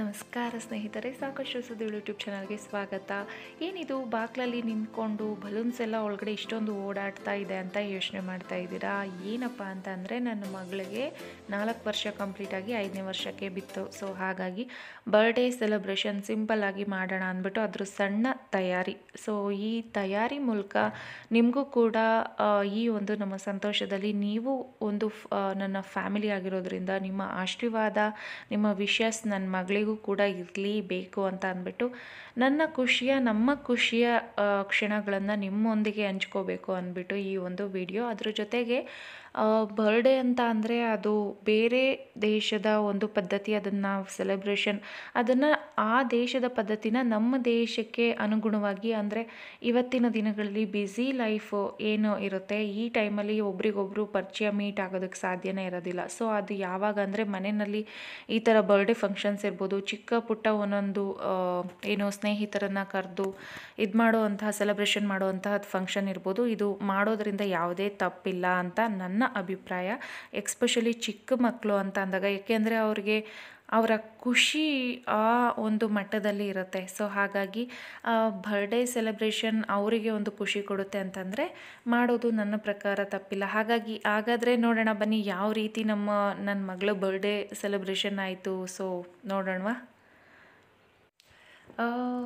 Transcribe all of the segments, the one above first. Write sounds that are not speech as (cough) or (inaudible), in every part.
ನಮಸ್ಕಾರ ಸ್ನೇಹಿತರೆ, ಸಾಕಷ್ಟು ಸುದ್ದಿ ಯೂಟ್ಯೂಬ್ ಚಾನಲ್ಗೆ ಸ್ವಾಗತ. ಏನಿದು? ಬಾಕ್ಲಲ್ಲಿ ನಿಂತ್ಕೊಂಡು ಬಲೂನ್ಸ್ ಎಲ್ಲ ಒಳಗಡೆ ಇಷ್ಟೊಂದು ಓಡಾಡ್ತಾ ಇದೆ ಅಂತ ಯೋಚನೆ ಮಾಡ್ತಾ ಇದ್ದೀರಾ? ಏನಪ್ಪ ಅಂತ ಅಂದರೆ ನನ್ನ ಮಗಳಿಗೆ ನಾಲ್ಕು ವರ್ಷ ಕಂಪ್ಲೀಟ್ ಆಗಿ ಐದನೇ ವರ್ಷಕ್ಕೆ ಬಿತ್ತು. ಸೊ ಹಾಗಾಗಿ ಬರ್ಡೇ ಸೆಲೆಬ್ರೇಷನ್ ಸಿಂಪಲ್ ಆಗಿ ಮಾಡೋಣ ಅಂದ್ಬಿಟ್ಟು ಅದ್ರ ಸಣ್ಣ ತಯಾರಿ. ಸೊ ಈ ತಯಾರಿ ಮೂಲಕ ನಿಮಗೂ ಕೂಡ ಈ ಒಂದು ನಮ್ಮ ಸಂತೋಷದಲ್ಲಿ ನೀವು ಒಂದು ನನ್ನ ಫ್ಯಾಮಿಲಿ ಆಗಿರೋದ್ರಿಂದ ನಿಮ್ಮ ಆಶೀರ್ವಾದ, ನಿಮ್ಮ ವಿಶಸ್ ನನ್ನ ಮಗಳಿಗೂ ಕೂಡ ಇರಲೇಬೇಕು ಅಂತ ಅಂದ್ಬಿಟ್ಟು ನನ್ನ ಖುಷಿಯ, ನಮ್ಮ ಖುಷಿಯ ಕ್ಷಣಗಳನ್ನು ನಿಮ್ಮೊಂದಿಗೆ ಹಂಚ್ಕೋಬೇಕು ಅಂದ್ಬಿಟ್ಟು ಈ ಒಂದು ವಿಡಿಯೋ ಅದ್ರ ಜೊತೆಗೆ ಬರ್ಡೇ ಅಂತ ಅಂದರೆ ಅದು ಬೇರೆ ದೇಶದ ಒಂದು ಪದ್ಧತಿ, ಅದನ್ನು ಸೆಲೆಬ್ರೇಷನ್ ಅದನ್ನು ಆ ದೇಶದ ಪದ್ಧತಿನ ನಮ್ಮ ದೇಶಕ್ಕೆ ಅನುಗುಣವಾಗಿ ಅಂದರೆ ಇವತ್ತಿನ ದಿನಗಳಲ್ಲಿ ಬ್ಯುಸಿ ಲೈಫು ಏನು ಇರುತ್ತೆ, ಈ ಟೈಮಲ್ಲಿ ಒಬ್ರಿಗೊಬ್ರು ಪರಿಚಯ ಮೀಟ್ ಆಗೋದಕ್ಕೆ ಸಾಧ್ಯನೇ ಇರೋದಿಲ್ಲ. ಸೊ ಅದು ಯಾವಾಗ ಅಂದರೆ ಮನೆಯಲ್ಲಿ ಈ ಥರ ಬರ್ಡೇ ಫಂಕ್ಷನ್ಸ್ ಇರ್ಬೋದು, ಚಿಕ್ಕ ಪುಟ್ಟ ಒಂದೊಂದು ಏನು ಸ್ನೇಹಿತರನ್ನು ಕರೆದು ಇದು ಮಾಡುವಂತಹ ಸೆಲೆಬ್ರೇಷನ್ ಮಾಡುವಂತಹ ಫಂಕ್ಷನ್ ಇರ್ಬೋದು. ಇದು ಮಾಡೋದ್ರಿಂದ ಯಾವುದೇ ತಪ್ಪಿಲ್ಲ ಅಂತ ನನ್ನ ಅಭಿಪ್ರಾಯ ಎಕ್ಸ್ಪೆಷಲಿ ಚಿಕ್ಕ ಮಕ್ಕಳು ಅಂತ ಅಂದಾಗ, ಏಕೆಂದರೆ ಅವ್ರಿಗೆ ಅವರ ಖುಷಿ ಆ ಒಂದು ಮಟ್ಟದಲ್ಲಿ ಇರುತ್ತೆ. ಸೊ ಹಾಗಾಗಿ ಬರ್ಡೇ ಸೆಲೆಬ್ರೇಷನ್ ಅವರಿಗೆ ಒಂದು ಖುಷಿ ಕೊಡುತ್ತೆ ಅಂತಂದರೆ, ಮಾಡೋದು ನನ್ನ ಪ್ರಕಾರ ತಪ್ಪಿಲ್ಲ. ಹಾಗಾಗಿ, ಹಾಗಾದರೆ ನೋಡೋಣ, ಬನ್ನಿ, ಯಾವ ರೀತಿ ನಮ್ಮ ನನ್ನ ಮಗಳ ಬರ್ಡೇ ಸೆಲೆಬ್ರೇಷನ್ ಆಯಿತು. ಸೊ ನೋಡೋಣವಾ?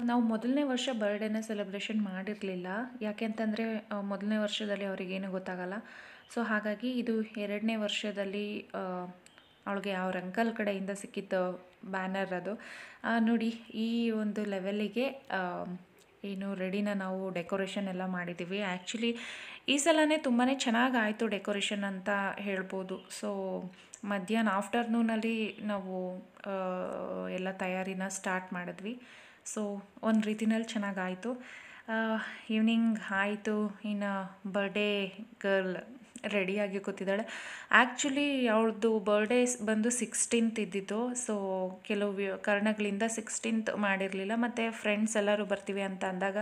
ನಾವು ಮೊದಲನೇ ವರ್ಷ ಬರ್ಡೇನ ಸೆಲೆಬ್ರೇಷನ್ ಮಾಡಿರಲಿಲ್ಲ. ಯಾಕೆ ಅಂತಂದರೆ ಮೊದಲನೇ ವರ್ಷದಲ್ಲಿ ಅವ್ರಿಗೇನು ಗೊತ್ತಾಗಲ್ಲ. ಸೊ ಹಾಗಾಗಿ ಇದು ಎರಡನೇ ವರ್ಷದಲ್ಲಿ ಅವಳಿಗೆ ಅವ್ರ ಅಂಕಲ್ ಕಡೆಯಿಂದ ಸಿಕ್ಕಿದ್ದ ಬ್ಯಾನರ್ ಅದು. ನೋಡಿ, ಈ ಒಂದು ಲೆವೆಲಿಗೆ ಏನು ರೆಡಿನ ನಾವು ಡೆಕೋರೇಷನ್ ಎಲ್ಲ ಮಾಡಿದ್ದೀವಿ. ಆ್ಯಕ್ಚುಲಿ ಈ ಸಲನೇ ತುಂಬಾ ಚೆನ್ನಾಗಿ ಆಯಿತು ಡೆಕೋರೇಷನ್ ಅಂತ ಹೇಳ್ಬೋದು. ಸೊ, ಮಧ್ಯಾಹ್ನ ಆಫ್ಟರ್ನೂನಲ್ಲಿ ನಾವು ಎಲ್ಲ ತಯಾರಿನ ಸ್ಟಾರ್ಟ್ ಮಾಡಿದ್ವಿ. ಸೊ, ಒಂದು ರೀತಿನಲ್ಲಿ ಚೆನ್ನಾಗಾಯಿತು ಈವ್ನಿಂಗ್ ಆಯಿತು. ಇನ್ನು ಬರ್ಡೇ ಗರ್ಲ್ ರೆಡಿಯಾಗಿ ಕೂತಿದ್ದಾಳೆ. ಆ್ಯಕ್ಚುಲಿ ಅವಳದು ಬರ್ಡೇ ಬಂದು ಸಿಕ್ಸ್ಟೀನ್ತ್ ಇದ್ದಿದ್ದು ಸೊ ಕೆಲವು ಕಾರಣಗಳಿಂದ ಸಿಕ್ಸ್ಟೀನ್ತ್ ಮಾಡಿರಲಿಲ್ಲ. ಮತ್ತು ಫ್ರೆಂಡ್ಸ್ ಎಲ್ಲರೂ ಬರ್ತೀವಿ ಅಂತ ಅಂದಾಗ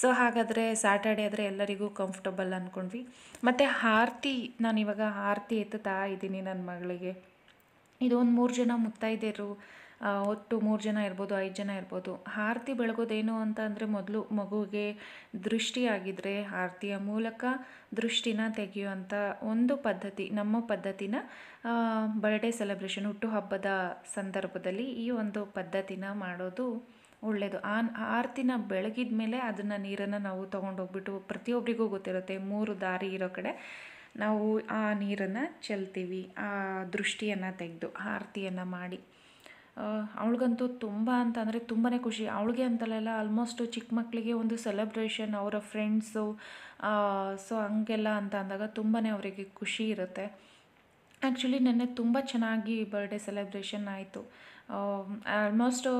ಸೊ ಹಾಗಾದರೆ ಸ್ಯಾಟರ್ಡೆ ಆದರೆ ಎಲ್ಲರಿಗೂ ಕಂಫರ್ಟಬಲ್ ಅಂದ್ಕೊಂಡ್ವಿ ಮತ್ತು ಆರತಿ ನಾನು ಇವಾಗ ಆರತಿ ಎತ್ತುತ್ತಾ ಇದ್ದೀನಿ ನನ್ನ ಮಗಳಿಗೆ. ಇದು ಒಂದು ಮೂರು ಜನ ಮುತ್ತೈದೆಯರು. ಒಟ್ಟು ಮೂರು ಜನ ಇರ್ಬೋದು, ಐದು ಜನ ಇರ್ಬೋದು. ಆರತಿ ಬೆಳಗೋದೇನು ಅಂತ ಅಂದರೆ ಮೊದಲು ಮಗುವಿಗೆ ದೃಷ್ಟಿಯಾಗಿದ್ದರೆ ಆರತಿಯ ಮೂಲಕ ದೃಷ್ಟಿನ ತೆಗೆಯುವಂಥ ಒಂದು ಪದ್ಧತಿ, ನಮ್ಮ ಪದ್ಧತಿನ ಬರ್ಡೇ ಸೆಲೆಬ್ರೇಷನ್ ಹುಟ್ಟುಹಬ್ಬದ ಸಂದರ್ಭದಲ್ಲಿ ಈ ಒಂದು ಪದ್ಧತಿನ ಮಾಡೋದು ಒಳ್ಳೆಯದು ಆ, ಆರತಿನ ಬೆಳಗಿದ ಮೇಲೆ ಅದನ್ನು ನೀರನ್ನು ನಾವು ತೊಗೊಂಡೋಗ್ಬಿಟ್ಟು ಪ್ರತಿಯೊಬ್ಬರಿಗೂ ಗೊತ್ತಿರುತ್ತೆ, ಮೂರು ದಾರಿ ಇರೋ ಕಡೆ ನಾವು ಆ ನೀರನ್ನು ಚೆಲ್ತೀವಿ, ಆ ದೃಷ್ಟಿಯನ್ನು ತೆಗೆದು ಆರತಿಯನ್ನು ಮಾಡಿ. ಅವಳಿಗಂತೂ ತುಂಬ ಅಂತ ಅಂದರೆ ತುಂಬಾ ಖುಷಿ. ಅವಳಿಗೆ ಅಂತಲ್ಲೆಲ್ಲ ಆಲ್ಮೋಸ್ಟ್ ಚಿಕ್ಕ ಮಕ್ಕಳಿಗೆ ಒಂದು ಸೆಲೆಬ್ರೇಷನ್ ಅವರ ಫ್ರೆಂಡ್ಸು ಸೊ ಹಂಗೆಲ್ಲ ಅಂತ ಅಂದಾಗ ತುಂಬಾ ಅವರಿಗೆ ಖುಷಿ ಇರುತ್ತೆ. ಆ್ಯಕ್ಚುಲಿ ನೆನ್ನೆ ತುಂಬ ಚೆನ್ನಾಗಿ ಬರ್ಡೇ ಸೆಲೆಬ್ರೇಷನ್ ಆಯಿತು. ಆಲ್ಮೋಸ್ಟು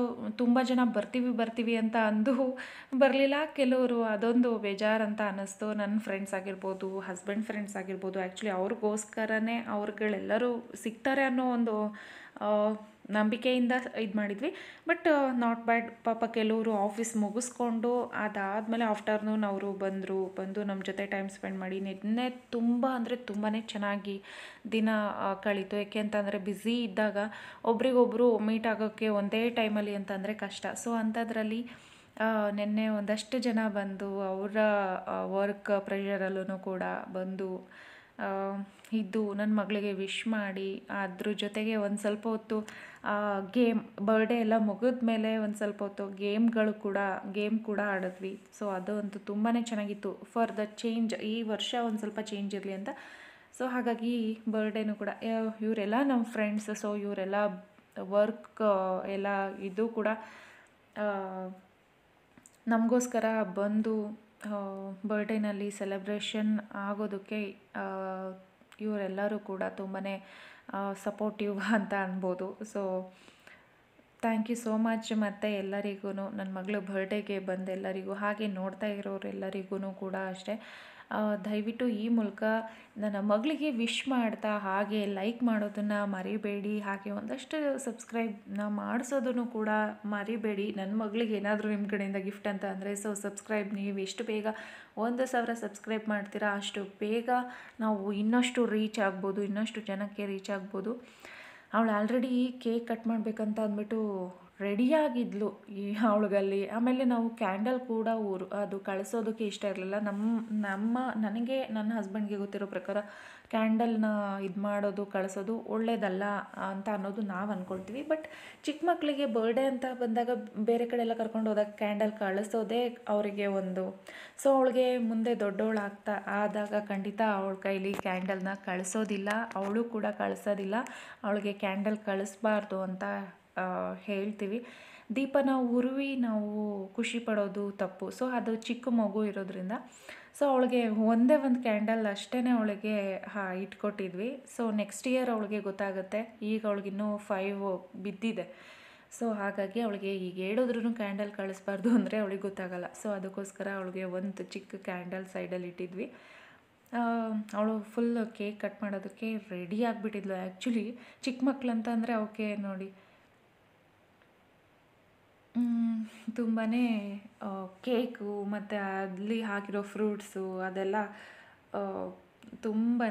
ತುಂಬ ಜನ ಬರ್ತೀವಿ ಬರ್ತೀವಿ ಅಂತ ಅಂದು ಬರಲಿಲ್ಲ. ಕೆಲವರು ಅದೊಂದು ಬೇಜಾರಂತ ಅನ್ನಿಸ್ತು. ನನ್ನ ಫ್ರೆಂಡ್ಸ್ ಆಗಿರ್ಬೋದು ಹಸ್ಬೆಂಡ್ ಫ್ರೆಂಡ್ಸ್ ಆಗಿರ್ಬೋದು ಆ್ಯಕ್ಚುಲಿ ಅವ್ರಿಗೋಸ್ಕರನೇ ಅವ್ರುಗಳೆಲ್ಲರೂ ಸಿಗ್ತಾರೆ ಅನ್ನೋ ಒಂದು ನಂಬಿಕೆಯಿಂದ ಇದು ಮಾಡಿದ್ವಿ. ಬಟ್ ನಾಟ್ ಬ್ಯಾಡ್ ಪಾಪ ಕೆಲವರು ಆಫೀಸ್ ಮುಗಿಸ್ಕೊಂಡು ಅದಾದಮೇಲೆ ಆಫ್ಟರ್ನೂನ್ ಅವರು ಬಂದರು, ಬಂದು ನಮ್ಮ ಜೊತೆ ಟೈಮ್ ಸ್ಪೆಂಡ್ ಮಾಡಿ. ನಿನ್ನೆ ತುಂಬ ಅಂದರೆ ತುಂಬಾ ಚೆನ್ನಾಗಿ ದಿನ ಕಳೀತು. ಯಾಕೆ ಅಂತಂದರೆ ಬ್ಯುಸಿ ಇದ್ದಾಗ ಒಬ್ರಿಗೊಬ್ಬರು ಮೀಟ್ ಆಗೋಕ್ಕೆ ಒಂದೇ ಟೈಮಲ್ಲಿ ಅಂತಂದರೆ ಕಷ್ಟ. ಸೊ ಅಂಥದ್ರಲ್ಲಿ ನಿನ್ನೆ ಒಂದಷ್ಟು ಜನ ಬಂದು ಅವರ ವರ್ಕ್ ಪ್ರೆಷರಲ್ಲೂ ಕೂಡ ಬಂದು ಇದ್ದು ನನ್ನ ಮಗಳಿಗೆ ವಿಶ್ ಮಾಡಿ, ಅದ್ರ ಜೊತೆಗೆ ಒಂದು ಸ್ವಲ್ಪ ಹೊತ್ತು ಗೇಮ್ ಬರ್ಡೇ ಎಲ್ಲ ಮುಗಿದ ಮೇಲೆ ಒಂದು ಸ್ವಲ್ಪ ಹೊತ್ತು ಗೇಮ್ಗಳು ಕೂಡ ಗೇಮ್ ಕೂಡ ಆಡಿದ್ವಿ. ಸೊ ಅದು ಅಂತೂ ತುಂಬಾ ಚೆನ್ನಾಗಿತ್ತು. ಫಾರ್ ದ ಚೇಂಜ್ ಈ ವರ್ಷ ಒಂದು ಸ್ವಲ್ಪ ಚೇಂಜ್ ಇರಲಿ ಅಂತ. ಸೊ ಹಾಗಾಗಿ ಬರ್ಡೇನೂ ಕೂಡ ಇವರೆಲ್ಲ ನಮ್ಮ ಫ್ರೆಂಡ್ಸ್ ಸೊ ಇವರೆಲ್ಲ ವರ್ಕ್ ಎಲ್ಲ ಇದು ಕೂಡ ನಮಗೋಸ್ಕರ ಬಂದು ಬರ್ಡೇನಲ್ಲಿ ಸೆಲೆಬ್ರೇಷನ್ ಆಗೋದಕ್ಕೆ ಇವರೆಲ್ಲರೂ ಕೂಡ ತುಂಬಾ ಸಪೋರ್ಟಿವ್ (laughs) ಅಂತ ಅನ್ಬೋದು. So thank you so much ಮತ್ತು ಎಲ್ಲರಿಗೂ ನನ್ನ ಮಗಳು ಬರ್ಡೇಗೆ ಬಂದು ಎಲ್ಲರಿಗೂ, ಹಾಗೆ ನೋಡ್ತಾ ಇರೋರೆಲ್ಲರಿಗೂ ಕೂಡ ಅಷ್ಟೇ. ದಯವಿಟ್ಟು ಈ ಮೂಲಕ ನನ್ನ ಮಗಳಿಗೆ ವಿಶ್ ಮಾಡ್ತಾ, ಹಾಗೆ ಲೈಕ್ ಮಾಡೋದನ್ನು ಮರಿಬೇಡಿ, ಹಾಗೆ ಒಂದಷ್ಟು ಸಬ್ಸ್ಕ್ರೈಬ್ನ ಮಾಡಿಸೋದನ್ನು ಕೂಡ ಮರಿಬೇಡಿ. ನನ್ನ ಮಗಳಿಗೆ ಏನಾದರೂ ನಿಮ್ಮ ಕಡೆಯಿಂದ ಗಿಫ್ಟ್ ಅಂತ ಅಂದರೆ ಸೊ ಸಬ್ಸ್ಕ್ರೈಬ್ ನೀವು ಎಷ್ಟು ಬೇಗ ಒಂದು ಸಾವಿರ ಸಬ್ಸ್ಕ್ರೈಬ್ ಮಾಡ್ತೀರಾ ಅಷ್ಟು ಬೇಗ ನಾವು ಇನ್ನಷ್ಟು ರೀಚ್ ಆಗ್ಬೋದು, ಇನ್ನಷ್ಟು ಜನಕ್ಕೆ ರೀಚ್ ಆಗ್ಬೋದು. ಅವಳು ಆಲ್ರೆಡಿ ಕೇಕ್ ಕಟ್ ಮಾಡಬೇಕಂತ ಅಂದ್ಬಿಟ್ಟು ರೆಡಿಯಾಗಿದ್ಲು ಈ ಅವಳಿಗಲ್ಲಿ. ಆಮೇಲೆ ನಾವು ಕ್ಯಾಂಡಲ್ ಕೂಡ ಊರು, ಅದು ಕಳಿಸೋದಕ್ಕೆ ಇಷ್ಟ ಇರಲಿಲ್ಲ. ನಮ್ಮ ನಮ್ಮ, ನನಗೆ, ನನ್ನ ಹಸ್ಬೆಂಡ್ಗೆ ಗೊತ್ತಿರೋ ಪ್ರಕಾರ ಕ್ಯಾಂಡಲ್ನ ಇದು ಮಾಡೋದು, ಕಳಿಸೋದು ಒಳ್ಳೇದಲ್ಲ ಅಂತ ಅನ್ನೋದು ನಾವು ಅಂದ್ಕೊಳ್ತೀವಿ ಬಟ್ ಚಿಕ್ಕ ಮಕ್ಕಳಿಗೆ ಬರ್ಡೇ ಅಂತ ಬಂದಾಗ ಬೇರೆ ಕಡೆ ಎಲ್ಲ ಕರ್ಕೊಂಡು ಹೋದಾಗ ಕ್ಯಾಂಡಲ್ ಕಳಿಸೋದೇ ಅವರಿಗೆ ಒಂದು. ಸೊ ಅವಳಿಗೆ ಮುಂದೆ ದೊಡ್ಡವಳಾಗ್ತಾ ಆದಾಗ ಖಂಡಿತ ಅವಳ ಕೈಲಿ ಕ್ಯಾಂಡಲ್ನ ಕಳಿಸೋದಿಲ್ಲ, ಅವಳು ಕೂಡ ಕಳಿಸೋದಿಲ್ಲ. ಅವಳಿಗೆ ಕ್ಯಾಂಡಲ್ ಕಳಿಸ್ಬಾರ್ದು ಅಂತ ಹೇಳ್ತೀವಿ. ದೀಪನ ಉರುವಿ ನಾವು ಖುಷಿ ಪಡೋದು ತಪ್ಪು. ಸೊ ಅದು ಚಿಕ್ಕ ಮಗು ಇರೋದ್ರಿಂದ ಸೊ ಅವಳಿಗೆ ಒಂದೇ ಒಂದು ಕ್ಯಾಂಡಲ್ ಅಷ್ಟೇ ಅವಳಿಗೆ, ಹಾ, ಇಟ್ಕೊಟ್ಟಿದ್ವಿ. ಸೊ ನೆಕ್ಸ್ಟ್ ಇಯರ್ ಅವಳಿಗೆ ಗೊತ್ತಾಗುತ್ತೆ. ಈಗ ಅವಳಿಗಿನ್ನೂ ಫೈವ್ ಬಿದ್ದಿದೆ. ಸೊ ಹಾಗಾಗಿ ಅವಳಿಗೆ ಈಗ ಹೇಳಿದ್ರೂ ಕ್ಯಾಂಡಲ್ ಕಳಿಸ್ಬಾರ್ದು ಅಂದರೆ ಅವಳಿಗೆ ಗೊತ್ತಾಗಲ್ಲ. ಸೊ ಅದಕ್ಕೋಸ್ಕರ ಅವಳಿಗೆ ಒಂದು ಚಿಕ್ಕ ಕ್ಯಾಂಡಲ್ ಸೈಡಲ್ಲಿ ಇಟ್ಟಿದ್ವಿ. ಅವಳು ಫುಲ್ ಕೇಕ್ ಕಟ್ ಮಾಡೋದಕ್ಕೆ ರೆಡಿ ಆಗಿಬಿಟ್ಟಿದ್ಲು. ಆ್ಯಕ್ಚುಲಿ ಚಿಕ್ಕ ಅಂದರೆ ಅವಕ್ಕೆ ನೋಡಿ ತುಂಬಾ ಕೇಕು ಮತ್ತು ಅಲ್ಲಿ ಹಾಕಿರೋ ಫ್ರೂಟ್ಸು ಅದೆಲ್ಲ ತುಂಬಾ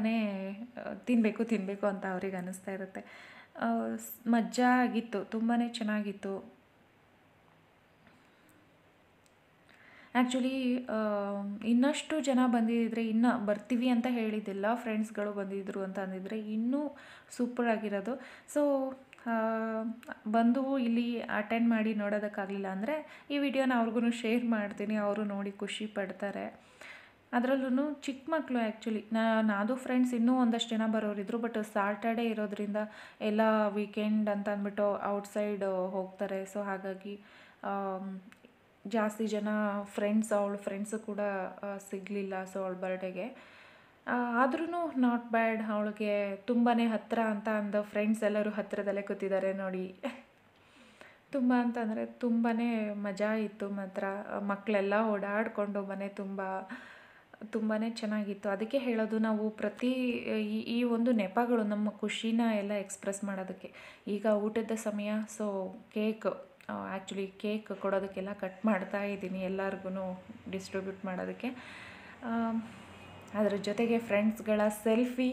ತಿನ್ನಬೇಕು ತಿನ್ನಬೇಕು ಅಂತ ಅವ್ರಿಗೆ ಅನ್ನಿಸ್ತಾ ಇರುತ್ತೆ. ಮಜ್ಜಾ ಆಗಿತ್ತು ತುಂಬಾ ಚೆನ್ನಾಗಿತ್ತು. ಆ್ಯಕ್ಚುಲಿ ಇನ್ನಷ್ಟು ಜನ ಬಂದಿದ್ದರೆ ಇನ್ನು ಬರ್ತೀವಿ ಅಂತ ಹೇಳಿದ್ದಿಲ್ಲ ಫ್ರೆಂಡ್ಸ್ಗಳು ಬಂದಿದ್ದರು ಅಂತ ಅಂದಿದ್ರೆ ಇನ್ನೂ ಸೂಪರ್ ಆಗಿರೋದು. ಸೊ ಬಂದು ಇಲ್ಲಿ ಅಟೆಂಡ್ ಮಾಡಿ ನೋಡೋದಕ್ಕಾಗಲಿಲ್ಲ ಅಂದರೆ ಈ ವಿಡಿಯೋನ ಅವ್ರಿಗೂ ಶೇರ್ ಮಾಡ್ತೀನಿ, ಅವರು ನೋಡಿ ಖುಷಿ ಪಡ್ತಾರೆ. ಅದರಲ್ಲೂ ಚಿಕ್ಕ ಮಕ್ಕಳು ಆ್ಯಕ್ಚುಲಿ ನಾದು ಫ್ರೆಂಡ್ಸ್ ಇನ್ನೂ ಒಂದಷ್ಟು ಜನ ಬರೋರಿದ್ರು ಬಟ್ ಸಾಟರ್ಡೇ ಇರೋದ್ರಿಂದ ಎಲ್ಲ ವೀಕೆಂಡ್ ಅಂತ ಅಂದ್ಬಿಟ್ಟು ಔಟ್ಸೈಡ್ ಹೋಗ್ತಾರೆ. ಸೊ ಹಾಗಾಗಿ ಜಾಸ್ತಿ ಜನ ಫ್ರೆಂಡ್ಸ್ ಅವಳ ಫ್ರೆಂಡ್ಸು ಕೂಡ ಸಿಗಲಿಲ್ಲ ಸೊ ಅವಳ ಬರ್ಡೇಗೆ ಆದ್ರೂ ನಾಟ್ ಬ್ಯಾಡ್ ಅವಳಿಗೆ ತುಂಬಾ ಹತ್ತಿರ ಅಂತ ಅಂದ ಫ್ರೆಂಡ್ಸ್ ಎಲ್ಲರೂ ಹತ್ತಿರದಲ್ಲೇ ಕೂತಿದ್ದಾರೆ ನೋಡಿ. ತುಂಬ ಅಂತಂದರೆ ತುಂಬಾ ಮಜಾ ಇತ್ತು ಮಾತ್ರ. ಮಕ್ಕಳೆಲ್ಲ ಓಡಾಡಿಕೊಂಡು ಮನೆ ತುಂಬ ತುಂಬಾ ಚೆನ್ನಾಗಿತ್ತು. ಅದಕ್ಕೆ ಹೇಳೋದು ನಾವು ಪ್ರತಿ, ಈ ಒಂದು ನೆಪಗಳು ನಮ್ಮ ಖುಷಿನ ಎಲ್ಲ ಎಕ್ಸ್ಪ್ರೆಸ್ ಮಾಡೋದಕ್ಕೆ. ಈಗ ಊಟದ ಸಮಯ ಸೊ ಕೇಕ್ ಆ್ಯಕ್ಚುಲಿ ಕೇಕ್ ಕೊಡೋದಕ್ಕೆಲ್ಲ ಕಟ್ ಮಾಡ್ತಾ ಇದ್ದೀನಿ ಎಲ್ಲರಿಗೂ ಡಿಸ್ಟ್ರಿಬ್ಯೂಟ್ ಮಾಡೋದಕ್ಕೆ. ಅದ್ರ ಜೊತೆಗೆ ಫ್ರೆಂಡ್ಸ್ಗಳ ಸೆಲ್ಫಿ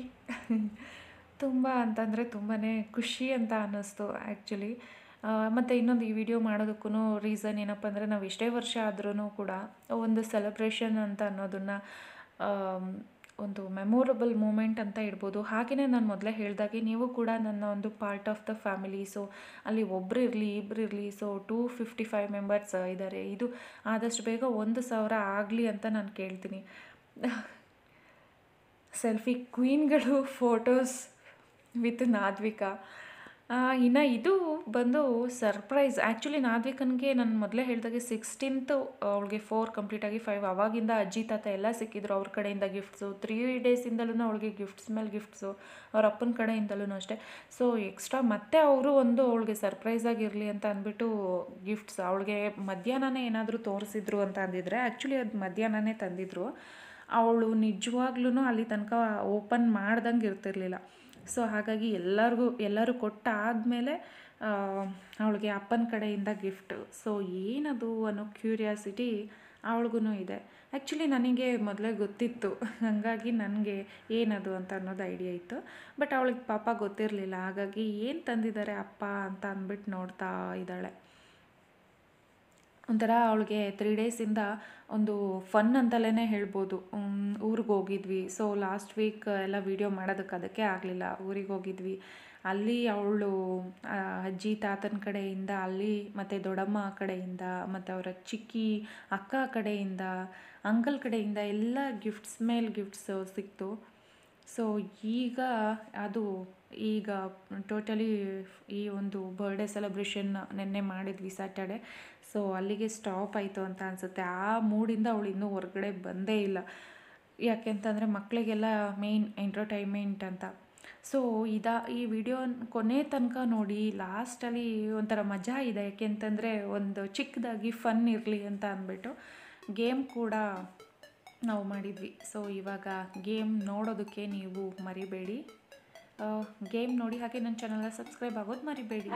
ತುಂಬ ಅಂತಂದರೆ ತುಂಬಾ ಖುಷಿ ಅಂತ ಅನ್ನಿಸ್ತು ಆ್ಯಕ್ಚುಲಿ ಮತ್ತು ಇನ್ನೊಂದು ಈ ವಿಡಿಯೋ ಮಾಡೋದಕ್ಕೂ ರೀಸನ್ ಏನಪ್ಪ ಅಂದರೆ ನಾವು ಎಷ್ಟೇ ವರ್ಷ ಆದ್ರೂ ಕೂಡ ಒಂದು ಸೆಲೆಬ್ರೇಷನ್ ಅಂತ ಅನ್ನೋದನ್ನು ಒಂದು ಮೆಮೊರಬಲ್ ಮೂಮೆಂಟ್ ಅಂತ ಇಡ್ಬೋದು. ಹಾಗೆಯೇ ನಾನು ಮೊದಲೇ ಹೇಳಿದಾಗೆ ನೀವು ಕೂಡ ನನ್ನ ಒಂದು part of the family so ಅಲ್ಲಿ ಒಬ್ಬರು ಇರಲಿ ಇಬ್ಬರು ಇರಲಿ so two fifty five members ಇದ್ದಾರೆ ಇದು ಆದಷ್ಟು ಬೇಗ ಒಂದು ಸಾವಿರ ಆಗಲಿ ಅಂತ ನಾನು ಕೇಳ್ತೀನಿ. ಸೆಲ್ಫಿ ಕ್ವೀನ್ಗಳು, ಫೋಟೋಸ್ ವಿತ್ ನಾದ್ವಿಕಾ. ಇನ್ನು ಇದು ಬಂದು ಸರ್ಪ್ರೈಸ್. ಆ್ಯಕ್ಚುಲಿ ನಾದ್ವಿಕನ್ಗೆ ನಾನು ಮೊದಲೇ ಹೇಳಿದಾಗೆ ಸಿಕ್ಸ್ಟೀನ್ತ್ ಅವಳಿಗೆ ಫೋರ್ ಕಂಪ್ಲೀಟಾಗಿ ಫೈವ್. ಅವಾಗಿಂದ ಅಜ್ಜಿ, ತಾತ ಎಲ್ಲ ಸಿಕ್ಕಿದ್ರು ಅವ್ರ ಕಡೆಯಿಂದ ಗಿಫ್ಟ್ಸು. ತ್ರೀ ಡೇಸಿಂದಲೂ ಅವಳಿಗೆ ಗಿಫ್ಟ್ಸ್ ಮೇಲೆ ಗಿಫ್ಟ್ಸು. ಅವ್ರ ಅಪ್ಪನ ಕಡೆಯಿಂದಲೂ ಅಷ್ಟೇ. ಸೊ, ಎಕ್ಸ್ಟ್ರಾ ಮತ್ತೆ ಅವರು ಒಂದು ಅವಳಿಗೆ ಸರ್ಪ್ರೈಸ್ ಆಗಿರಲಿ ಅಂತ ಅಂದ್ಬಿಟ್ಟು ಗಿಫ್ಟ್ಸ್. ಅವಳಿಗೆ ಮಧ್ಯಾಹ್ನನೇ ಏನಾದರೂ ತೋರಿಸಿದ್ರು ಅಂತ ಅಂದಿದ್ರೆ ಆ್ಯಕ್ಚುಲಿ ಅದು ಮಧ್ಯಾಹ್ನನೇ ತಂದಿದ್ರು. ಅವಳು ನಿಜವಾಗ್ಲೂ ಅಲ್ಲಿ ತನಕ ಓಪನ್ ಮಾಡ್ದಂಗೆ ಇರ್ತಿರ್ಲಿಲ್ಲ. ಸೊ ಹಾಗಾಗಿ ಎಲ್ಲರಿಗೂ, ಎಲ್ಲರೂ ಕೊಟ್ಟಾದಮೇಲೆ ಅವಳಿಗೆ ಅಪ್ಪನ ಕಡೆಯಿಂದ ಗಿಫ್ಟ್ ಸೊ ಏನದು ಅನ್ನೋ ಕ್ಯೂರಿಯಾಸಿಟಿ ಅವಳಿಗೂ ಇದೆ. ಆ್ಯಕ್ಚುಲಿ ನನಗೆ ಮೊದಲೇ ಗೊತ್ತಿತ್ತು. ಹಾಗಾಗಿ ನನಗೆ ಏನದು ಅಂತ ಅನ್ನೋದು ಐಡಿಯಾ ಇತ್ತು. ಬಟ್ ಅವಳಿಗೆ ಪಾಪ ಗೊತ್ತಿರಲಿಲ್ಲ. ಹಾಗಾಗಿ ಏನು ತಂದಿದ್ದಾರೆ ಅಪ್ಪ ಅಂತ ಅಂದ್ಬಿಟ್ಟು ನೋಡ್ತಾ ಇದ್ದಾಳೆ. ಒಂಥರ ಅವಳಿಗೆ ತ್ರೀ ಡೇಸಿಂದ ಒಂದು ಫನ್ ಅಂತಲೇ ಹೇಳ್ಬೋದು. ಊರಿಗೆ ಹೋಗಿದ್ವಿ. ಸೊ ಲಾಸ್ಟ್ ವೀಕ್ ಎಲ್ಲ ವೀಡಿಯೋ ಮಾಡೋದಕ್ಕೆ ಅದಕ್ಕೆ ಆಗಲಿಲ್ಲ. ಊರಿಗೆ ಹೋಗಿದ್ವಿ. ಅಲ್ಲಿ ಅವಳು ಅಜ್ಜಿ ತಾತನ ಕಡೆಯಿಂದ, ಅಲ್ಲಿ ಮತ್ತು ದೊಡ್ಡಮ್ಮ ಕಡೆಯಿಂದ, ಮತ್ತು ಅವರ ಚಿಕ್ಕಿ ಅಕ್ಕ ಕಡೆಯಿಂದ ಅಂಕಲ್ ಕಡೆಯಿಂದ ಎಲ್ಲ ಗಿಫ್ಟ್ಸ್ ಮೇಲೆ ಗಿಫ್ಟ್ಸ್ ಸಿಕ್ತು. ಸೊ ಈಗ ಅದು ಈಗ ಟೋಟಲಿ ಈ ಒಂದು ಬರ್ಡೇ ಸೆಲೆಬ್ರೇಷನ್ ನಿನ್ನೆ ಮಾಡಿದ್ವಿ ಸ್ಯಾಟರ್ಡೆ ಸೊ ಅಲ್ಲಿಗೆ ಸ್ಟಾಪ್ ಆಯಿತು ಅಂತ ಅನಿಸುತ್ತೆ. ಆ ಮೂಡಿಂದ ಅವಳು ಇನ್ನೂ ಹೊರಗಡೆ ಬಂದೇ ಇಲ್ಲ. ಯಾಕೆಂತಂದರೆ ಮಕ್ಕಳಿಗೆಲ್ಲ ಮೇನ್ ಎಂಟರ್ಟೈನ್ಮೆಂಟ್ ಅಂತ. ಸೊ ಇದ, ಈ ವಿಡಿಯೋ ಕೊನೆ ತನಕ ನೋಡಿ ಲಾಸ್ಟಲ್ಲಿ ಒಂಥರ ಮಜಾ ಇದೆ. ಯಾಕೆಂತಂದರೆ ಒಂದು ಚಿಕ್ಕದಾಗಿ ಫನ್ ಇರಲಿ ಅಂತ ಅಂದ್ಬಿಟ್ಟು ಗೇಮ್ ಕೂಡ ನಾವು ಮಾಡಿದ್ವಿ. ಸೊ ಇವಾಗ ಗೇಮ್ ನೋಡೋದಕ್ಕೆ ನೀವು ಮರಿಬೇಡಿ. ಗೇಮ್ ನೋಡಿ ಹಾಗೆ ನನ್ನ ಚಾನಲ್ನ ಸಬ್ಸ್ಕ್ರೈಬ್ ಆಗೋದು ಮರಿಬೇಡಿ.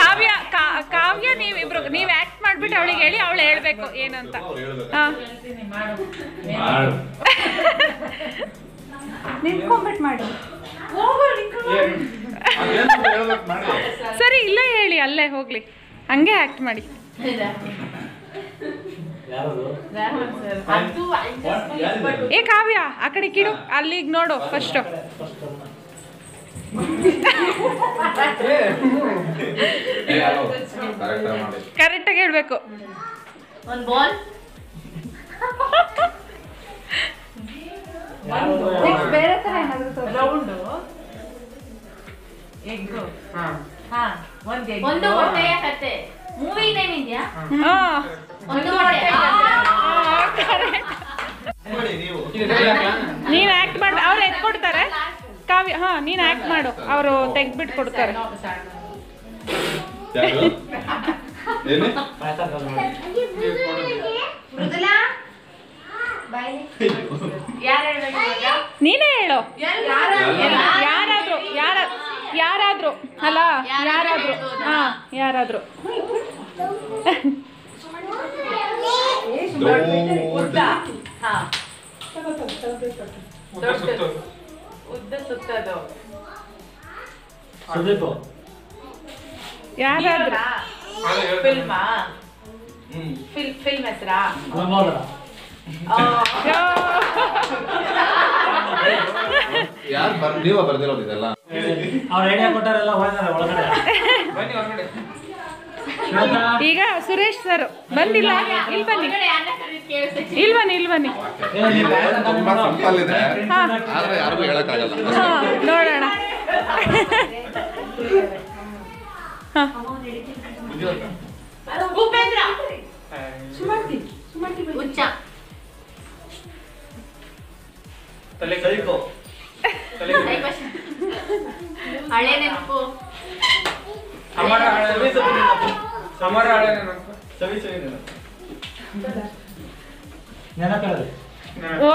ಕಾವ್ಯ ಕಾವ್ಯ ನೀವಿಬ್ರು ನೀವ್ ಆಕ್ಟ್ ಮಾಡ್ಬಿಟ್ಟು ಅವಳಿಗೆ ಹೇಳಿ ಅವಳು ಹೇಳ್ಬೇಕು ಏನಂತ. ನಿಂತ್ಕೊಂಡ್ಬಿಟ್ಟು ಮಾಡಿ. ಸರಿ ಇಲ್ಲೇ ಹೇಳಿ ಅಲ್ಲೇ ಹೋಗ್ಲಿ. ಹಂಗೆ ಆಕ್ಟ್ ಮಾಡಿ. ಏ ಕಾವ್ಯ ಆ ಕಡೆ ಕಿಡು. ಅಲ್ಲಿಗೆ ನೋಡು ಫಸ್ಟ್ ಕರೆಕ್ಟ್ (laughs) ಆಗಿ ಕರೆಕ್ಟಾಗಿ ಹೇಳ್ಬೇಕು. ಒಂದು ಬಾಲ್ ಬೇರೆ ಥರ ಏನಾದರೂ ಮೂವಿ ಟೈಮ್ ಇದೆಯಾ? ಹಾ ಒಂದು ನೀನು ಆಕ್ಟ್ ಮಾಡಿ. ಅವ್ರು ಎತ್ ಕೊಡ್ತಾರೆ ಕಾವ್ಯ ಹಾ ನೀನು ಆಕ್ಟ್ ಮಾಡು. ಅವರು ತೆಗ್ದ್ಬಿಟ್ಟು ಕೊಡ್ತಾರೆ? ನೀನೇ ಹೇಳು. ಯಾರು? ಯಾರಾದ್ರೂ? ಯಾರ ಯಾರಾದ್ರು? ಅಲ್ಲ ಯಾರಾದ್ರು ಹಾ ಯಾರಾದ್ರೂ? ಉದ್ದ ಸುತ್ತದು ಯಾರಾದ್ರೂ? ಫಿಲ್ಮಾ ಫಿಲ್ ಫಿಲ್ಮ್ ಹೆಸರಾ. ಯಾರು ನೀವ ಬರ್ದಿರೋದು ಇದೆಲ್ಲ? ಅವ್ರು ಐಡಿಯಾ ಕೊಟ್ಟಾರೆಲ್ಲ ಹೋಗಿದ್ದಾರೆ ಒಳಗಡೆ. ಶ್ವೇತಾ ಈಗ ಸುರೇಶ್ ಸರ್ ಬಂದಿಲ್ಲ? ಇಲ್ಲಿ ಬನ್ನಿ. ಇಲ್ಲಿ ಬನ್ನಿ ಇಲ್ಲಿ ಬನ್ನಿ. ನೋಡೋಣ. ಹಳೆ ನೆನಪು. ಸವಿ ಸವಿ ನೆನಪು. ನೆನಪಿರೋದು. ಓ!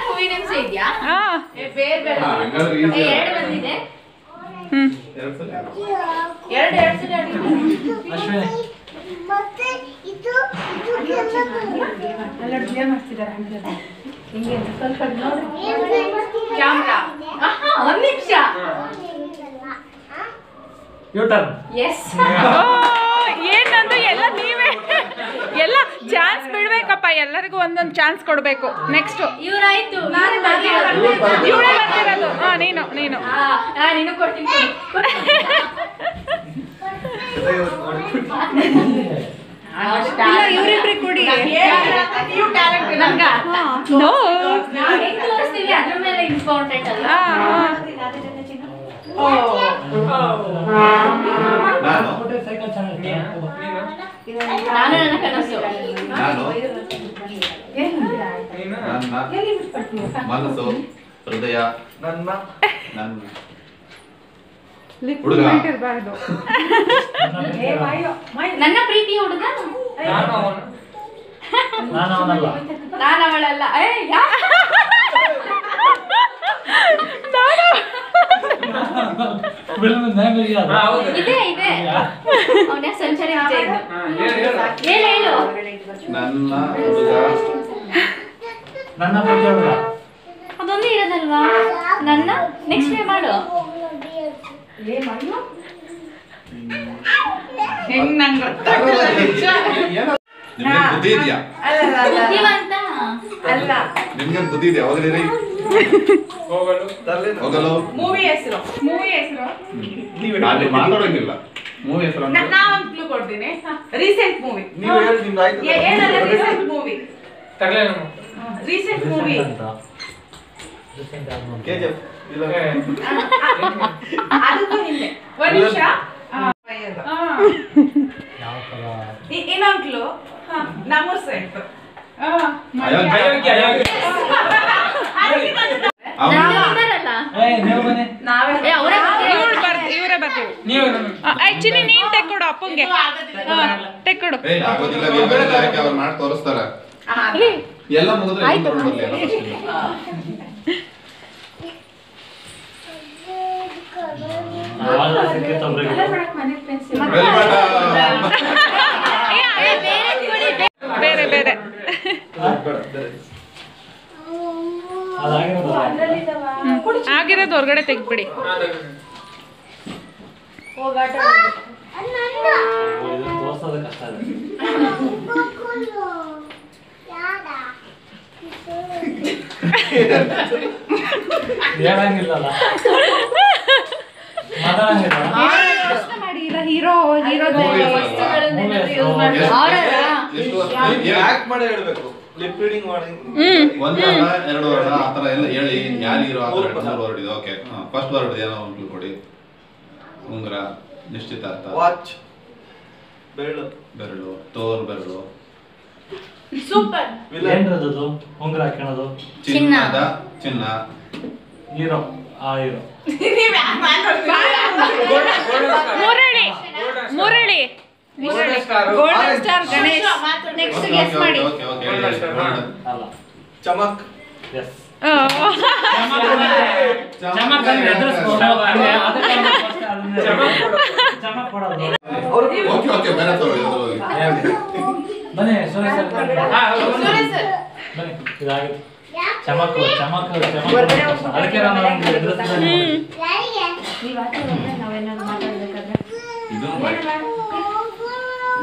ಮೂವಿ ನೇಮ್ಸ್ ಇದೆಯಾ ಏ ಬೇರೆ ಬೇರೆ. ಏ, ಎರಡು ಬಂದಿದೆ. ಹ್ಮ್. ಎರಡು ಸಲ ಎರಡು. ಅಶ್ವಿನಿ. ಕ್ಯಾಮ್ರಾ. ಆಹಾ, ಒಂದ್ ನಿಮಿಷ. ಯು ಎಸ್ (laughs) ಓ ಏನಂದ್ರೆ ಎಲ್ಲ ನೀವೇ. ಎಲ್ಲ ಚಾನ್ಸ್ ಬಿಡ್ಬೇಕಪ್ಪ ಎಲ್ಲರಿಗೂ ಒಂದೊಂದು ಚಾನ್ಸ್ ಕೊಡಬೇಕು. ನೆಕ್ಸ್ಟ್ ಇವ್ರಾಯ್ತು ಬರ್ತಿರೋದು. ಹಾ ನೀನು ನೀನು. ನೀನು ಕೊಡ್ತೀನಿ ಕೊಡು. (laughs) ಇವ್ರಿಬ್ರಿಗೆ ನನ್ಗ ತೋರಿಸ್ತೀವಿ? ಅದ್ರ ಮೇಲೆ ಇಂಪಾರ್ಟೆಂಟ್ ಅಲ್ಲ ಹಾ. ನಾನು ಸೈಕಲ್ ಚೆನ್ನಾಗಿದೆ ನಾನು ನನ್ನ ಕನಸು ನಾನು ನನ್ನ ಮನಸ್ಸು ಹೃದಯ ನನ್ನ ನನ್ನ ಹುಡುಗ ಇರಬಾರ್ದು ನನ್ನ ಪ್ರೀತಿ ಹುಡುಗ ನಾನು ಅವನಲ್ಲ ನಾನು ಅವಳಲ್ಲ ಏ ಯಾ (laughs) ಇದೆ ಇದೆ. ಅವನ ಸಂಚಾರಿ ವಿಜಯ್ ಹೇಳು ಹೇಳು. ನನ್ನ ಹುಡುಗ. ನನ್ನ ಹುಡುಗ ಅದೊಂದೇ ಇರೋದಲ್ವಾ? ನನ್ನ? ನೆಕ್ಸ್ಟ್ ಡೇ ಮಾಡು. ಹೆಂಗ್ ನಂಗೆ ಏನೋ ನಿಮ್ಗೆ ಬುದ್ಧಿ ಇದೆಯಾ? ಅಲ್ಲ ಅಲ್ಲ ಅಲ್ಲ. ಬುದ್ಧಿವಂತ? ಅಲ್ಲ. ನಿಮ್ಗೆ ಬುದ್ಧಿ ಇದೆಯಾ? ಹೋಗಲಿ ಹೋಗಲು? ಮೂವಿ ಹೆಸರು. ಮೂವಿ ಹೆಸರು. ನಾನು ಮಾತಾಡೋಂಗಿಲ್ಲ ಮೂವಿ ಹೆಸರು ನಾನು ಒಂದು ಕ್ಲೂ ಕೊಡ್ತೀನಿ. ರೀಸೆಂಟ್ ಮೂವಿ ನೀವು ಹೇಳಿ ನಿಮ್ದು ಆಯ್ತು. ಏನಲ್ಲ recent movie recent movie. KGF ಇಲ್ಲ. ಅದಕ್ಕೂ ಹಿಂದೆ. ಒಂದ್ ನಿಮಿಷ. ಯಾವ ಥರ? ಇ- ಇನ್ನೊಂದ್ ಕ್ಲೂ ನಮ್ಮೂರ್ ಸೈಡ್ ಅಯೋಗ್ಯ. ಅವ್ನು- ಆಕ್ಚುಲಿ ನೀನ್ ತೆಕ್ಕೊಡು ಅಪ್ಪಂಗೆ. ತೆಕ್ಕೊಡು. ಅವ್ರು ಮಾಡಿ ತೋರಿಸ್ತಾರೆ. ಎಲ್ಲ ಮುಗಿದ್ರೆ ಬೇರೆ ತಗೊಂಡು ಆಗಿರೋದು ಹೊರಗಡೆ ತೆಗ್ದ್ಬಿಡಿ ಹೀರೋ ಹೀರೋ ಆಕ್ಟ್ ಮಾಡಿ ಹೇಳ್ಬೇಕು ಲಿಪ್ ರೀಡಿಂಗ್ ಮಾಡಿ. ಒಂದಲ್ಲ ಎರಡು ವರ್ಡ ಆ ಥರ ಎಲ್ಲ ಹೇಳಿ. ಯಾರು ಇರೋ ಆ ಥರ ಮೂರು ವರ್ಡ್ ಇದೆ. ಓಕೆ ಫಸ್ಟ್ ವರ್ಡ್ ಏನೋ ಒಂದು ಕೊಡಿ. ಉಂಗುರ ನಿಶ್ಚಿತಾರ್ಥ ವಾಚ್ ಬೆರಳು. ಬೆರಳು. ತೋರ್ ಬೆರಳು. ಸೂಪರ್ ಏನ್ರದ್ದು? ಉಂಗುರ ಹಾಕ್ಯಣದು ಚಿನ್ನದ ಚಿನ್ನ. ಹೀರೋ. ಆ hero. (laughs) Murali Murali. Golden star Ganesh next guess ಮಾಡಿ. ಓಕೆ ಓಕೆ ಹೇಳಿ ಹೇಳಿ. ಅಲ್ಲ ಚಮಕ್ ಚಮಕ್ ಚಮಕ್ ಕೊಡೋದು ಓಕೆ ಓಕೆ ಬೇರೆ ತಗೊಳ್ಳಿ ಬನ್ನಿ ಸುರೇಶ್ ಸರ್ ಬನ್ನಿ. ಸುರೇಶ್ ಸರ್. ಬನ್ನಿ ಇದಾಗಿದೆ ಚಮಕ್ ಚಮಕ್ ಚಮಕ್ ಅದಕ್ಕೆ ನಾನು ಅವ್ನಿಗೆ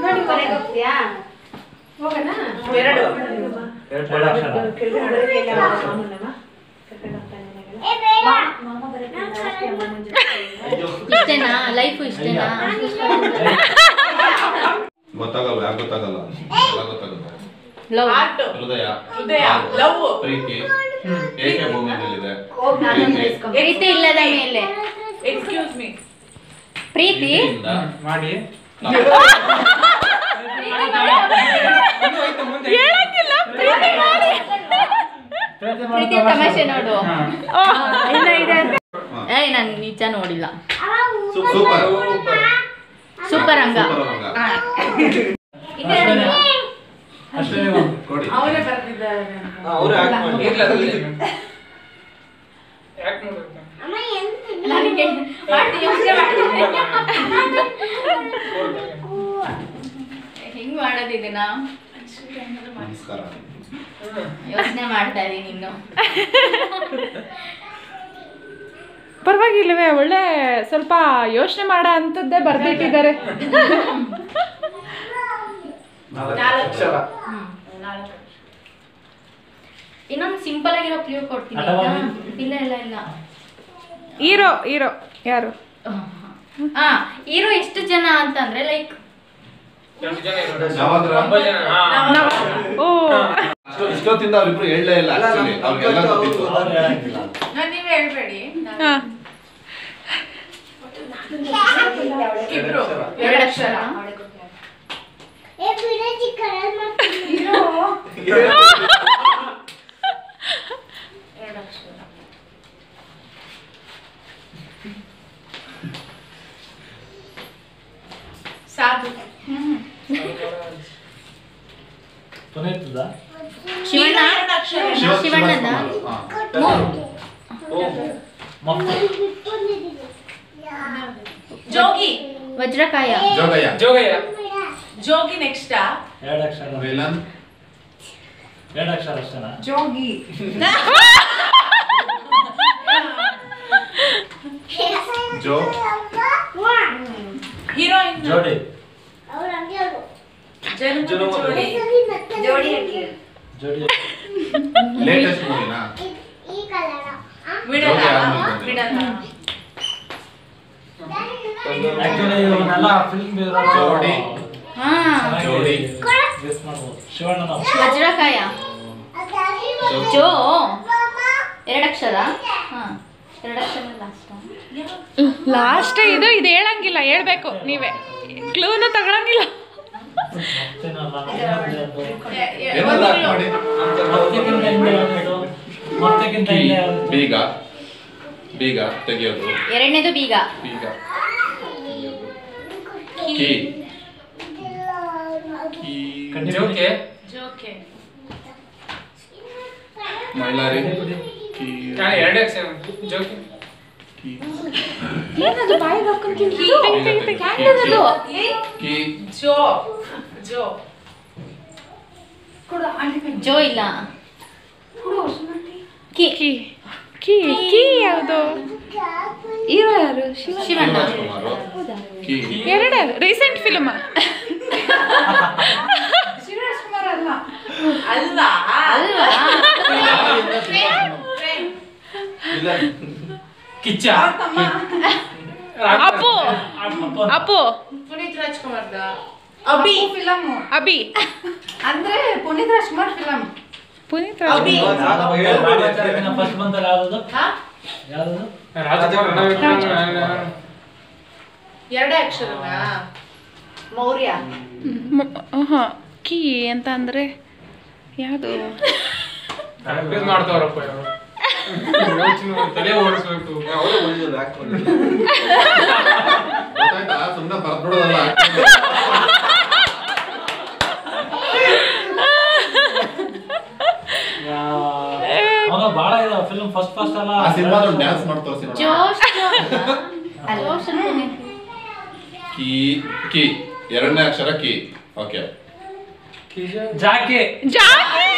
ನೋಡಿ ಮನೆಗೆ ಹೋಗ್ತೀಯಾ? ಹೋಗೋಣ? ಎರಡು. ಎರಡು ಅಕ್ಷರ ಇಷ್ಟೇನಾ? ಲೈಫ್ ಇಷ್ಟೇನಾ? ಗೊತ್ತಾಗಲ್ಲ ಯಾಕೆ ಗೊತ್ತಾಗಲ್ಲ? ಎಲ್ಲ ಗೊತ್ತಾಗುತ್ತೆ. ಲವ್ ಹೃದಯ. ಹೃದಯ. ಲವ್ ಪ್ರೀತಿ. ಏಕೆ ಭೂಮಿ ಮೇಲಿದೆ ಪ್ರೀತಿ. ಇಲ್ಲದ ಮೇಲೆ. ಎಕ್ಸ್ಕ್ಯೂಸ್ ಮೀ ಪ್ರೀತಿ? ಮಾಡಿ. (laughs) ಹೇಳಂಗಿಲ್ಲ ಪ್ರೀತಿ ಮಾಡಿ. ಪ್ರೀತಿ ತಮಾಷೆ ನೋಡು. ಇಲ್ಲ ಇದೆ ಅಂತ. ಏಯ್ ನಾನು ನಿಜ ನೋಡಿಲ್ಲ. ಸೂಪರ್. ಸೂಪರ್ ನಾನು ಸೂಪರ್ ಹಂಗ ಯೋಚನೆ ಅಷ್ಟೇ ನೀವು ಕೊಡಿ ಅವರೇ ಬರ್ತಿದ್ದಾರೆ ಅವ್ರು ಆಕ್ಟ್ ಮಾಡಿ ನನಗೆ ಮಾಡ್ತೀನಿ, ಯೋಚ್ನೆ ಮಾಡ್ತೀನಿ. ಇದನ್ನ ನಮಸ್ಕಾರ. ಯೋಚನೆ ಮಾಡ್ತಾ ಇದೀನಿ ಇನ್ನು. ಪರವಾಗಿಲ್ವೇ ಒಳ್ಳೆ ಸ್ವಲ್ಪ ಯೋಚನೆ ಮಾಡೋ ಅಂಥದ್ದೇ ಬರ್ದಿಟ್ಟಿದ್ದಾರೆ. ನಾಲ್ಕು. ನಾಲ್ಕು. ಅಕ್ಷರ. ಇನ್ನೊಂದು ಸಿಂಪಲ್ ಆಗಿರೋ ಕ್ಲೂ ಕೊಡ್ತೀನಿ ಇಲ್ಲ ಇಲ್ಲ ಇಲ್ಲ. ಹೀರೋ ಹೀರೋ ಯಾರು? ಹಾ ಹೀರೋ ಎಷ್ಟು ಜನ ಅಂತಂದ್ರೆ ಲೈಕ್ ಇಷ್ಟೊತ್ತಿಂದ ಅವ್ರಿಬ್ರು ಹೇಳಲೇ ಇಲ್ಲ ಆಕ್ಚುಲಿ ಅವ್ರಿಗೆಲ್ಲ ಗೊತ್ತಿತ್ತು. ನೀವೇ ಹೇಳ್ಬೇಡಿ. ಇಬ್ರು. ಎರಡು ಅಕ್ಷರ. ಸಾಧು. (laughs) ಪುನೀತ್ದ ಶಿವಣ್ಣ? ಎರಡು ಅಕ್ಷರ ಶಿವ- ಶಿವಣ್ಣನ? ಶಿವಕುಮಾರ್, ಹಾ. ಮಫ್ತ ಜೋಗಿ. ವಜ್ರಕಾಯ. ಜೋಗಯ್ಯ. ಜೋಗಿ ನೆಕ್ಸ್ಟಾ ಎರಡು ಅಕ್ಷರ. ವಿಲನ್ ಎರಡು ಅಕ್ಷರ ಅಷ್ಟೇನಾ? ಜೋಗಿ. ಜೋ ಹೀರೋಯಿನ್. ಜೋಡಿ. ಜನ್ಮ ಜನ್ಮದಲ್ಲಿ. ಜೋಡಿ ಜೋಡಿ ಲೇಟೆಸ್ಟ್ ಮೂವಿನಾ ಬಿಡಲ್ಲ ಜೋಗಿ ಆದ್ಮೇಲೆ ಬಂದಿದ್ದು. ಬಿಡಲ್ಲ ಆಕ್ಚುಲಿ ಇವನ್ನೆಲ್ಲ ಫಿಲ್ಮ್ ಜೋಡಿ. ಹಾ ಜೋಡಿ. ಗೆಸ್ ಮಾಡ್ಬೋದು ಶಿವಣ್ಣನ ವಜ್ರಕಾಯ ಜೋ ಎರಡು ಅಕ್ಷರ ಹಾ ಎರಡು ಅಕ್ಷರ ಲಾಸ್ಟ್ ಇದು ಇದು ಹೇಳಂಗಿಲ್ಲ ಹೇಳ್ಬೇಕು ನೀವೇ. ಕ್ಲೂನು ತಗೊಳಂಗಿಲ್ಲ? ಬೀಗ ಬೀಗ ತೆಗಿಯೋದು ಎರಡನೇದು ಬೀಗ ಬೀಗ. ಕೀ. ಜೋಕೆ. ಜೋಕೆ. ಮೈಲಾರಿ. ಏನದು ಬಾಯಿಗೆ ಜೋ ಜೋ ಜೋ ಇಲ್ಲ. ಕಿ ಕಿ ಕಿ ಕಿ ಯಾವುದು? ಹೀರೋ ಯಾರು? ಶಿವ ಶಿವಣ್ಣ. ಕೀ ಎರಡೇ ರೀಸೆಂಟ್ ಫಿಲ್ಮ್ ಅಲ್ವಾ? (laughs) (laughs) ಅಲ್ವಾ ಇಲ್ಲ. ಕಿಚ್ಚ. ಅಪ್ಪು. ಅಪ್ಪು. ಪುನೀತ್ ರಾಜ್ಕುಮಾರ್ದ. ಅಭಿ. ಅಬಿ ಅಂದ್ರೆ ಪುನೀತ್ ರಾಜ್ಕುಮಾರ್ ಫಿಲಂ ಪುನೀತ್ ಫಸ್ಟ್ ಬಂದಲ್ಲ ಯಾವ್ದು? ಹಾ? ಯಾವ್ದು? ಎರಡೇ ಅಕ್ಷರನಾ? ಮೌರ್ಯ. ಹಾಂ ಕಿ ಅಂತ ಅಂದ್ರೆ ಯಾವುದು? ಮಾಡ್ತಾವ್ರಪ್ಪ ಇವರು. ಯೋಚನೆ ತಲೆ ಓಡಿಸ್ಬೇಕು. ಒಳ್ಳೆಯದು ಗೊತ್ತಾಯ್ತಾ? ಸುಮ್ಮನೆ ಬರ್ದ್ಬಿಡೋದಲ್ಲ. ಅವಾಗ ಬಾಳ ಇದಾವ ಫಿಲ್ಮ್ ಫಸ್ಟ್ ಫಸ್ಟ್ ಅಲ್ಲ ಆ ಸಿನಿಮಾದ ಡ್ಯಾನ್ಸ್ ಮಾಡ್ತಾರೆ ಸಿನಿಮಾ. ಜೋಶ್ ಜೋಶ್ ಅನ್ಕೊಂಡೆ. ಕೀ ಕೀ. ಎರಡನೇ ಅಕ್ಷರ ಕಿ. ಓಕೆ ಜಾಕೆ. ಜಾಕಿ!